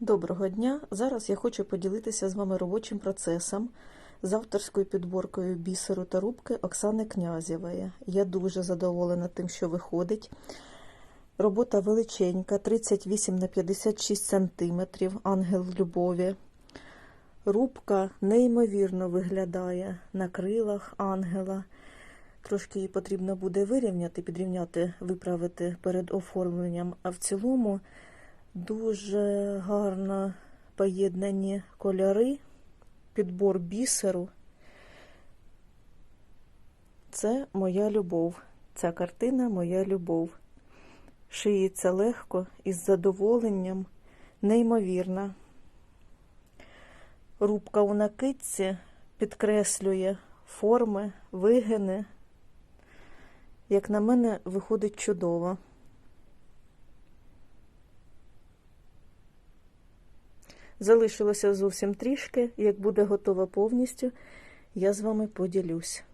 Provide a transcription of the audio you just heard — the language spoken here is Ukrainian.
Доброго дня! Зараз я хочу поділитися з вами робочим процесом з авторською підборкою бісеру та рубки Оксани Князєвої. Я дуже задоволена тим, що виходить. Робота величенька, 38 на 56 см, ангел любові. Рубка неймовірно виглядає на крилах ангела. Трошки її потрібно буде вирівняти, підрівняти, виправити перед оформленням, а в цілому дуже гарно поєднані кольори, підбор бісеру. Це моя любов. Ця картина моя любов. Шиється легко із задоволенням, неймовірна. Рубка у накидці підкреслює форми, вигини. Як на мене, виходить чудово. Залишилося зовсім трішки. Як буде готова повністю, я з вами поділюсь.